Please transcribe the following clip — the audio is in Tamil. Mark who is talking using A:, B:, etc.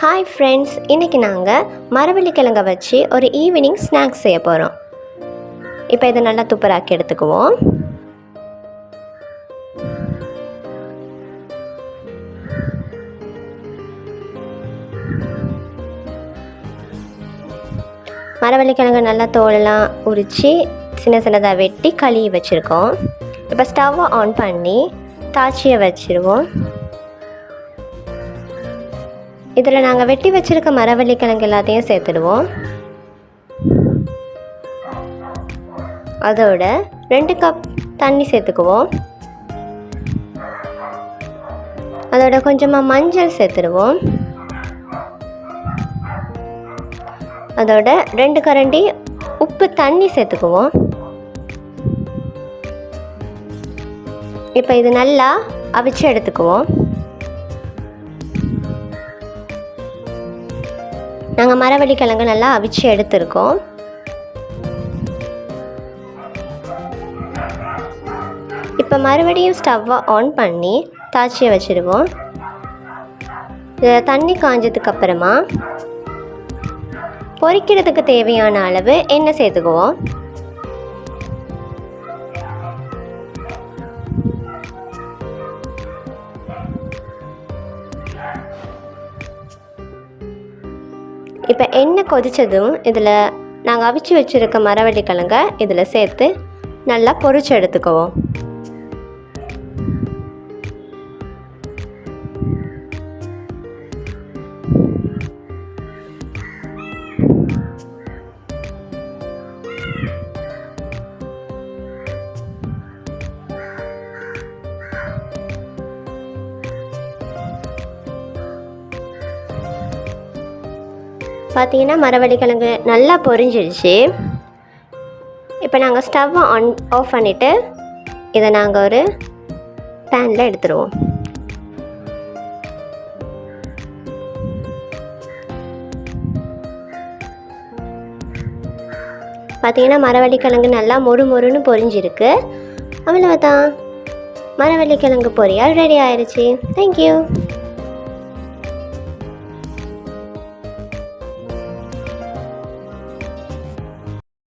A: ஹாய் ஃப்ரெண்ட்ஸ் இன்றைக்கி நாங்கள் மரவள்ளிக்கிழங்க வச்சு ஒரு ஈவினிங் ஸ்நாக்ஸ் செய்ய போகிறோம் இப்போ இதை நல்லா துப்பராக்கி எடுத்துக்குவோம். மரவள்ளிக்கிழங்கு நல்லா தோலெல்லாம் உரித்து சின்ன சின்னதாக வெட்டி கழுவி வச்சுருக்கோம். இப்போ ஸ்டவ்வை ஆன் பண்ணி தாச்சியை வச்சுருவோம். இதில் நாங்கள் வெட்டி வச்சுருக்க மரவள்ளிக்கிழங்கு எல்லாத்தையும் சேர்த்துடுவோம். அதோட ரெண்டு கப் தண்ணி சேர்த்துக்குவோம். அதோட கொஞ்சமாக மஞ்சள் சேர்த்துடுவோம். அதோட ரெண்டு கரண்டி உப்பு தண்ணி சேர்த்துக்குவோம். இப்போ இது நல்லா அவிச்சு எடுத்துக்குவோம். நாங்கள் மரவள்ளி கிழங்கு நல்லா அவிச்சு எடுத்திருக்கோம். இப்போ மறுபடியும் ஸ்டவ்வை ஆன் பண்ணி தாச்சியை வச்சுருவோம். இதில் தண்ணி காஞ்சதுக்கு அப்புறமா பொரிக்கிறதுக்கு தேவையான அளவு எண்ணெய் சேர்த்துக்குவோம். இப்போ எண்ணெய் கொதித்ததும் இதில் நாங்கள் அவிச்சு வச்சுருக்க மரவள்ளி கிழங்க இதில் சேர்த்து நல்லா பொரிச்சு எடுத்துக்குவோம். பார்த்தீங்கன்னா மரவள்ளி கிழங்கு நல்லா பொரிஞ்சிடுச்சு இப்போ நாங்கள் ஸ்டவ்வை ஆன் ஆஃப் பண்ணிவிட்டு இதை நாங்கள் ஒரு பேனில் எடுத்துருவோம். பார்த்தீங்கன்னா மரவள்ளி கிழங்கு நல்லா மொறு மொறுன்னு பொரிஞ்சிருக்கு. அவ்வளவுதான். மரவள்ளி கிழங்கு பொரியால் ரெடி ஆயிடுச்சு தேங்க்யூ